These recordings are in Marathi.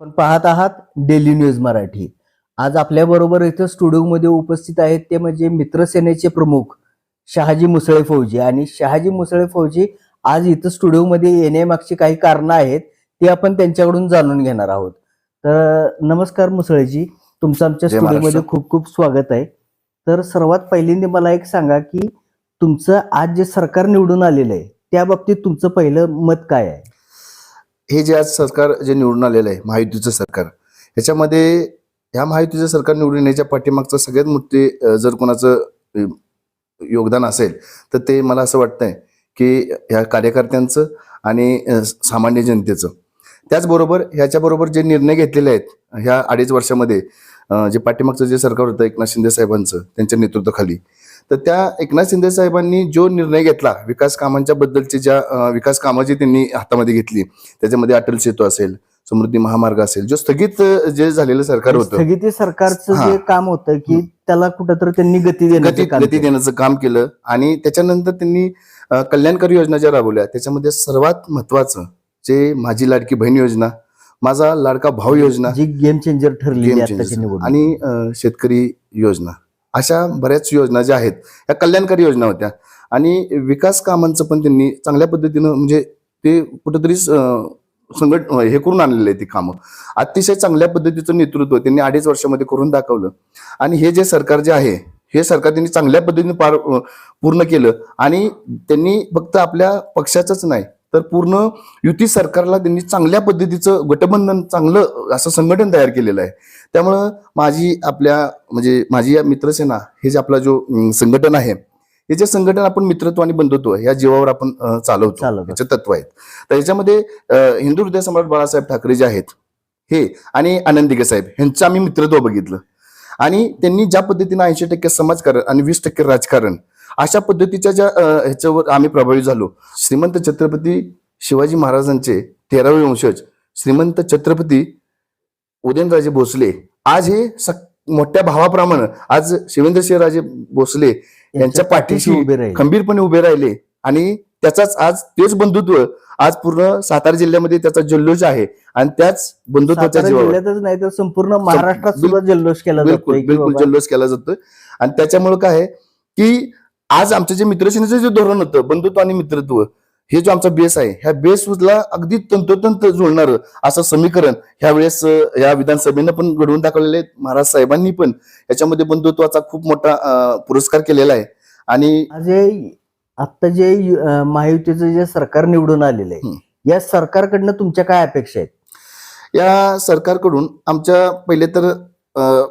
पण पाहत आहात डेली न्यूज मराठी. आज आपल्याबरोबर इथं स्टुडिओमध्ये उपस्थित आहेत ते म्हणजे मित्रसेनेचे प्रमुख शहाजी मुसळे फौजी. आणि शहाजी मुसळे फौजी आज इथं स्टुडिओमध्ये येण्यामागची काही कारणं आहेत ते आपण त्यांच्याकडून जाणून घेणार आहोत. तर नमस्कार मुसळेजी. तुमचं आमच्या स्टुडिओमध्ये. खूप खूप स्वागत आहे. तर सर्वात पहिल्यांदा मला एक सांगा की तुमचं आज जे सरकार निवडून आलेलं आहे त्या बाबतीत तुमचं पहिलं मत काय आहे? हे जे आज सरकार जे निवडून आलेलं आहे महायुतीचं सरकार ह्याच्यामध्ये ह्या महायुतीचं सरकार निवडून येण्याच्या पाठीमागचं सगळ्यात मोठे जर कोणाचं योगदान असेल तर ते मला असं वाटतंय की ह्या कार्यकर्त्यांचं आणि सामान्य जनतेचं. त्याचबरोबर ह्याच्याबरोबर जे निर्णय घेतलेले आहेत ह्या अडीच वर्षामध्ये जे पाठीमागचं जे सरकार होतं एकनाथ शिंदे साहेबांचं त्यांच्या नेतृत्वाखाली तर त्या एकनाथ शिंदे साहेबांनी जो निर्णय घेतला विकास कामांच्या बद्दलचे ज्या विकास कामं जी त्यांनी हातामध्ये घेतली त्याच्यामध्ये अटल सेतू असेल समृद्धी महामार्ग असेल जो स्थगित जे झालेलं सरकार होतं स्थगिती सरकारचं. जे काम होतं की. त्याला कुठंतरी त्यांनी गती देण्याचं गती. देण्याचं काम केलं आणि त्याच्यानंतर त्यांनी कल्याणकारी योजना ज्या राबवल्या त्याच्यामध्ये सर्वात महत्वाचं जे माझी लाडकी बहीण योजना माझा लाडका भाऊ योजना जी गेम चेंजर ठरली आणि शेतकरी योजना अशा बऱ्याच योजना ज्या आहेत या कल्याणकारी योजना होत्या. आणि विकास कामांचं पण त्यांनी चांगल्या पद्धतीनं म्हणजे ते कुठंतरी संघट हे करून आणलेलं आहे ती कामं. अतिशय चांगल्या पद्धतीचं नेतृत्व त्यांनी अडीच वर्षामध्ये करून दाखवलं. आणि हे जे सरकार जे आहे हे सरकार त्यांनी चांगल्या पद्धतीने पार पूर्ण केलं. आणि त्यांनी फक्त आपल्या पक्षाचंच नाही तर पूर्ण युती सरकारला त्यांनी चांगल्या पद्धतीचं गटबंधन चांगलं असं संघटन तयार केलेलं आहे. त्यामुळं माझी आपल्या म्हणजे माझी या मित्रसेना हे जे आपला जो संघटन आहे हे जे संघटन आपण मित्रत्व आणि बंधुत्व या जीवावर आपण चालवतो चालवतो. याचे तत्व आहेत. तर याच्यामध्ये हिंदू हृदय सम्राट बाळासाहेब ठाकरे जे आहेत हे आणि आनंद दिघे साहेब यांचं आम्ही मित्रत्व बघितलं. आणि त्यांनी ज्या पद्धतीनं ऐंशी टक्के समाजकारण आणि वीस टक्के राजकारण अशा पद्धतीच्या ज्या ह्याच्यावर आम्ही प्रभावित झालो. श्रीमंत छत्रपती शिवाजी महाराजांचे तेरावे वंशज श्रीमंत छत्रपती उदयनराजे भोसले. आज हे मोठ्या भावाप्रमाणे आज शिवेंद्रसिंहराजे भोसले यांच्या पाठीशी उभे राहील. खंबीरपणे उभे राहिले आणि त्याचाच आज तेच बंधुत्व आज पूर्ण सातारा जिल्ह्यामध्ये त्याचा जल्लोष आहे आणि त्याच बंधुत्वाच्या जिल्ह्यातच नाही तर संपूर्ण महाराष्ट्रात सुद्धा जल्लोष केला बिलकुल की बिलकुल जल्लोष केला जातोय. आणि त्याच्यामुळे काय आहे की आज आमचं जे मित्रसेनेचं जे धोरण होतं बंधुत्व आणि मित्रत्व हे जो आमचा बेस आहे ह्या बेसला अगदी तंतोतंत जुळणार असं समीकरण ह्या वेळेस या विधानसभेनं पण घडवून दाखवलेले महाराज साहेबांनी पण याच्यामध्ये बंधुत्वाचा खूप मोठा पुरस्कार केलेला आहे. आणि हे आता जे महायुतीचं जे सरकार निवडून आलेलं आहे. या सरकारकडनं तुमच्या काय अपेक्षा आहेत? या सरकारकडून आमच्या पहिले तर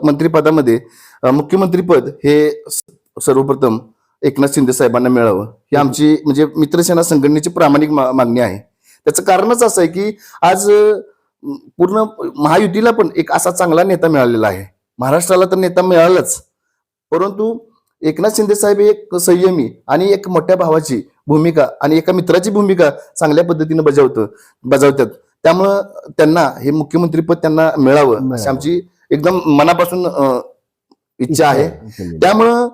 मंत्रिपदामध्ये मुख्यमंत्रीपद हे सर्वप्रथम एकनाथ शिंदे साहेबांना मिळावं ही आमची म्हणजे मित्रसेना संघटनेची प्रामाणिक मागणी आहे. त्याचं कारणच असं आहे की आज पूर्ण महायुतीला पण एक असा चांगला नेता मिळालेला आहे. महाराष्ट्राला तर नेता मिळालाच. परंतु एकनाथ शिंदे साहेब हे एक संयमी आणि एक मोठ्या भावाची भूमिका आणि एका मित्राची भूमिका चांगल्या पद्धतीने बजावतं बजावतात. त्यामुळं त्यांना हे मुख्यमंत्रीपद त्यांना मिळावं. आमची एकदम मनापासून इच्छा आहे. त्यामुळं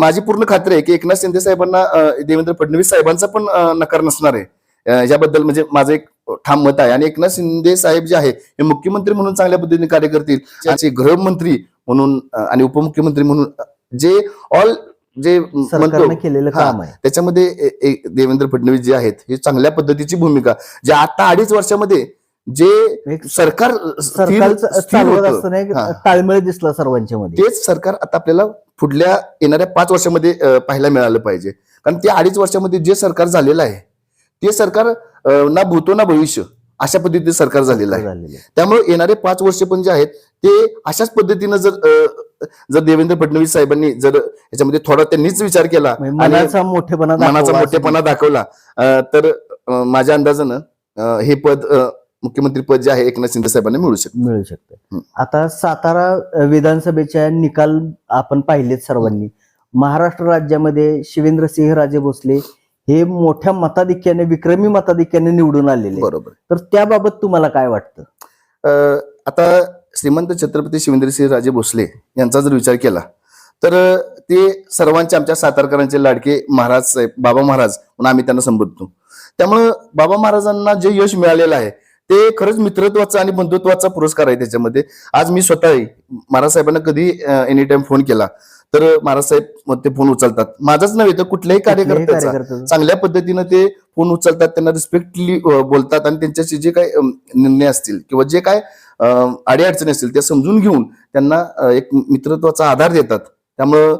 माझी पूर्ण खात्री आहे की एकनाथ शिंदे साहेबांना देवेंद्र फडणवीस साहेबांचा पण नकार नसणार आहे. याबद्दल म्हणजे माझं एक ठाम मत आहे. आणि एकनाथ शिंदे साहेब जे आहे हे मुख्यमंत्री म्हणून चांगल्या पद्धतीने कार्य करतील. त्याचे गृहमंत्री म्हणून आणि उपमुख्यमंत्री म्हणून जे ऑल जे केलेलं. काम आहे. त्याच्यामध्ये देवेंद्र फडणवीस जे आहेत हे चांगल्या पद्धतीची भूमिका जे आता अडीच वर्षामध्ये जे सरकार. ताळमेळ दिसला सर्वांच्या मध्ये तेच सरकार आता आपल्याला पुढल्या येणाऱ्या पाच वर्षामध्ये पाहायला मिळालं पाहिजे. कारण ते अडीच वर्षामध्ये जे सरकार झालेलं आहे ते सरकार ना भूतो ना भविष्य अशा पद्धतीचे सरकार झालेलं आहे. त्यामुळे येणारे पाच वर्ष पण जे आहेत ते अशाच पद्धतीनं जर जर देवेंद्र फडणवीस साहेबांनी जर याच्यामध्ये थोडा त्यांनीच विचार केला म्हणजे मनाचा मोठेपणा दाखवला तर माझ्या अंदाजानं हे पद अं, मुख्यमंत्री पद जे आहे एकनाथ शिंदे साहेबांना मिळू शकतं. मिळू शकतं. आता सातारा विधानसभेच्या निकाल आपण पाहिलेत सर्वांनी. महाराष्ट्र राज्यामध्ये शिवेंद्रसिंह राजे भोसले हे मोठ्या मताधिक्याने विक्रमी मताधिक्याने निवडून आलेले. बरोबर. तर त्याबाबत तुम्हाला काय वाटतं? आता श्रीमंत छत्रपती शिवेंद्रसिंह राजे भोसले यांचा जर विचार केला तर ते सर्वांचे आमच्या सातारकरांचे लाडके महाराज साहेब बाबा महाराज म्हणून आम्ही त्यांना संबोधतो. त्यामुळं बाबा महाराजांना जे यश मिळालेलं आहे ते खरंच मित्रत्वाचा आणि बंधुत्वाचा पुरस्कार आहे त्याच्यामध्ये. आज मी स्वतः महाराज साहेबांना कधी एनी टाइम फोन केला तर महाराज साहेब ते फोन उचलतात. माझाच नव्हे तर कुठल्याही कार्यकर्त्याचा. चांगल्या पद्धतीनं ते फोन उचलतात त्यांना रिस्पेक्टली बोलतात आणि त्यांच्याशी जे काय निर्णय असतील किंवा जे काय अडीअडचणी असतील त्या समजून घेऊन त्यांना एक मित्रत्वाचा आधार देतात. त्यामुळं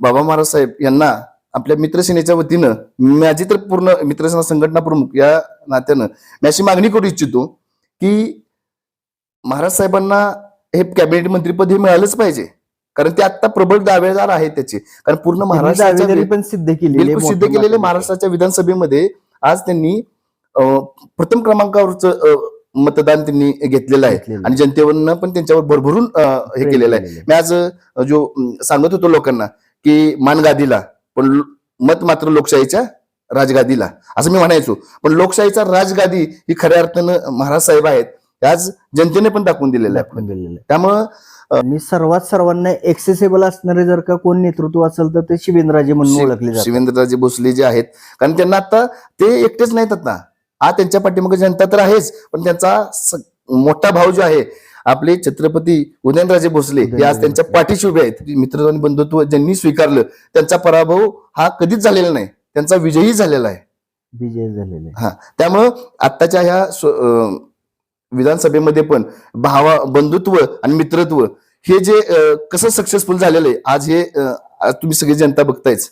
बाबा महाराज साहेब यांना आपल्या मित्रसेनेच्या वतीनं माझी तर पूर्ण मित्रसेना संघटना प्रमुख या नात्यानं मी अशी मागणी करू इच्छितो की महाराज साहेबांना हे कॅबिनेट मंत्रीपद हे मिळालंच पाहिजे. कारण ते आता प्रबळ दावेदार आहेत त्याचे. कारण पूर्ण महाराष्ट्राच्या पण सिद्ध केली बिलकुल सिद्ध केलेले महाराष्ट्राच्या विधानसभेमध्ये आज त्यांनी प्रथम क्रमांकावरच मतदान त्यांनी घेतलेलं आहे. आणि जनतेवरनं पण त्यांच्यावर भरभरून हे केलेलं आहे. मी आज जो सांगत होतो लोकांना की मान गादीला पण मत मात्र लोकशाहीच्या राजगादीला. असं मी म्हणायचो. पण लोकशाहीचा राजगादी ही खऱ्या अर्थानं महाराज साहेब आहेत आज जनतेने पण दाखवून दिलेलं आहे. दाखवून दिलेलं आहे. त्यामुळं आणि सर्वात सर्वांना एक्सेसिबल असणारे जर का कोण नेतृत्व असेल तर ते शिवेंद्रराजे म्हणून ओळखले जातात. शिवेंद्रराजे भोसले जे आहेत कारण त्यांना आता ते एकटेच नाहीत आता. हा त्यांच्या पाठीमागे जनता तर आहेच पण त्यांचा स- मोठा भाव जो आहे आपले छत्रपती उदयनराजे भोसले हे आज त्यांच्या. पाठीशी उभे आहेत. मित्र आणि बंधुत्व ज्यांनी स्वीकारलं त्यांचा पराभव हा कधीच झालेला नाही. त्यांचा विजयी झालेला आहे. विजय झालेले आहे. त्यामुळं आत्ताच्या ह्या विधानसभेमध्ये पण भावा बंधुत्व आणि मित्रत्व हे जे कसं सक्सेसफुल झालेलं आहे आज हे आज तुम्ही सगळी जनता बघतायच.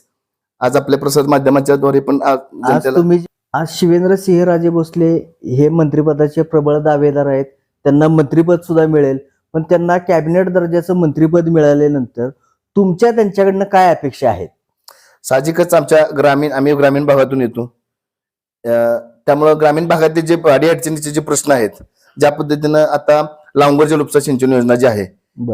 आज आपल्या प्रसार माध्यमाच्या द्वारे पण आज तुम्ही आज शिवेंद्र सिंह राजे भोसले हे मंत्रिपदाचे प्रबळ दावेदार आहेत. त्यांना मंत्रिपद सुद्धा मिळेल. पण त्यांना कॅबिनेट दर्जाचं मंत्रिपद मिळाल्यानंतर तुमच्या त्यांच्याकडनं काय अपेक्षा आहेत? साहजिकच आमच्या ग्रामीण आम्ही ग्रामीण भागातून येतो. त्यामुळं ग्रामीण भागातील जे अडीअडचणीचे जे प्रश्न आहेत ज्या पद्धतीनं आता लांगर जलुपसा सिंचन योजना जी आहे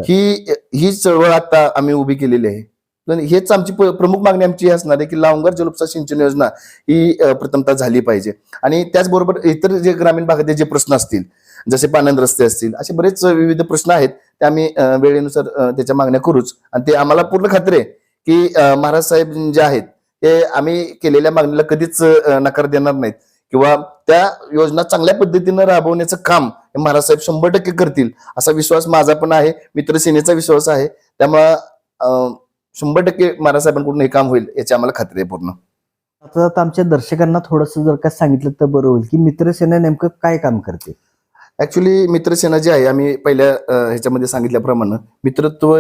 ही ही चळवळ आता आम्ही उभी केलेली आहे. पण हेच आमची प्रमुख मागणी आमची असणार आहे की लावंगर जलुपसा सिंचन योजना ही प्रथमतः झाली पाहिजे. आणि त्याचबरोबर इतर जे ग्रामीण भागातले जे प्रश्न असतील जसे पानंद रस्ते असतील असे बरेच विविध प्रश्न आहेत ते आम्ही वेळेनुसार त्याच्या मागण्या करूच. आणि ते आम्हाला पूर्ण खात्री आहे की महाराज साहेब जे आहेत ते आम्ही केलेल्या मागणीला कधीच नकार देणार नाहीत. किंवा त्या योजना चांगल्या पद्धतीनं राबवण्याचं काम हे महाराज साहेब शंभर टक्के करतील असा विश्वास माझा पण आहे मित्रसेनेचा विश्वास आहे. त्यामुळं शंभर टक्के महाराज साहेबांकडून हे काम होईल याची आम्हाला खात्री आहे पूर्ण. आता आमच्या दर्शकांना थोडस जर का सांगितलं तर बरं होईल की मित्रसेना नेमकं काय काम करते? ऍक्च्युली मित्रसेना जी आहे आम्ही पहिल्या ह्याच्यामध्ये सांगितल्याप्रमाणे मित्रत्व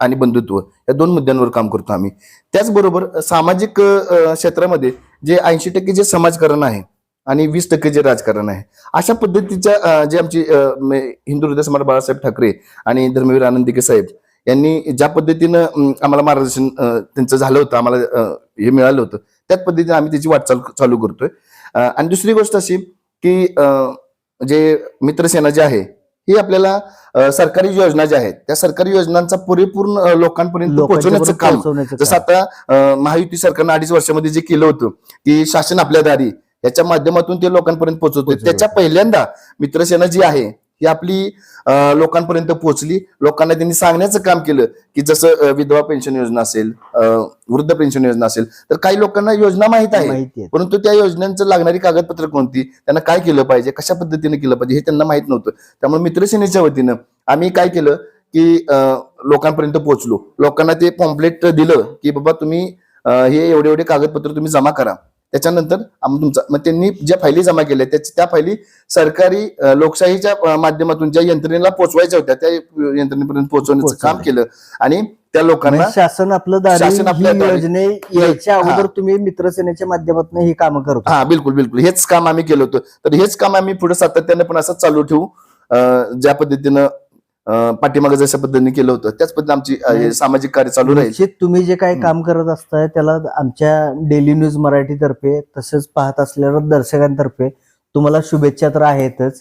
आणि बंधुत्व या दोन मुद्द्यांवर काम करतो आम्ही. त्याचबरोबर सामाजिक क्षेत्रामध्ये जे ऐंशी टक्के जे समाजकारण आहे आणि वीस टक्के जे राजकारण आहे अशा पद्धतीच्या जे आमची हिंदू हृदय समाज बाळासाहेब ठाकरे आणि धर्मवीर आनंदिके साहेब यांनी ज्या पद्धतीनं आम्हाला मार्गदर्शन त्यांचं झालं होतं आम्हाला हे मिळालं होतं त्याच पद्धतीने आम्ही त्याची वाटचाल चालू करतोय. आणि दुसरी गोष्ट अशी की जे मित्रसेना जे आहे ही आपल्याला सरकारी योजना ज्या आहेत त्या सरकारी योजनांचा परिपूर्ण लोकांपर्यंत पोहोचवण्याचं काम जसं. आता महायुती सरकारनं अडीच वर्षामध्ये जे केलं होतं की शासन आपल्या दारी याच्या माध्यमातून ते लोकांपर्यंत पोहोचवलं. त्याच्या पहिल्यांदा मित्रसेना जी आहे ही आपली लोकांपर्यंत पोहोचली. लोकांना त्यांनी सांगण्याचं काम केलं की जसं विधवा पेन्शन योजना असेल वृद्ध पेन्शन योजना असेल तर काही लोकांना योजना माहीत आहे. परंतु त्या योजनांचं लागणारी कागदपत्र कोणती? त्यांना काय केलं पाहिजे? कशा पद्धतीने केलं पाहिजे? हे त्यांना माहीत नव्हतं. त्यामुळे मित्रसेनेच्या वतीनं आम्ही काय केलं की लोकांपर्यंत पोहोचलो. लोकांना ते पॉम्पलेट दिलं की बाबा तुम्ही हे एवढे एवढे कागदपत्र तुम्ही जमा करा. त्याच्यानंतर तुमचा मग त्यांनी ज्या फायली जमा केल्या त्या त्या फायली सरकारी लोकशाहीच्या माध्यमातून ज्या यंत्रणेला पोहोचवायच्या होत्या त्या यंत्रणेपर्यंत पोहोचवण्याचं काम. केलं. आणि त्या लोकांना म्हणजे शासन आपलं शासन आपल्या योजने यायच्या. अगोदर तुम्ही मित्रसेनेच्या माध्यमातून ही कामं करतो हा बिलकुल बिलकुल. हेच काम आम्ही केलं होतं. तर हेच काम आम्ही पुढे सातत्याने पण असं चालू ठेवू. ज्या पद्धतीनं पाठीमागे जशा पद्धतीने केलं होतं त्याच पद्धतीने आमची. सामाजिक कार्य चालू राहील तुम्ही जे काही. काम करत असताय त्याला आमच्या डेली न्यूज मराठीतर्फे तसेच पाहत असलेल्या दर्शकांतर्फे तुम्हाला शुभेच्छा तर आहेतच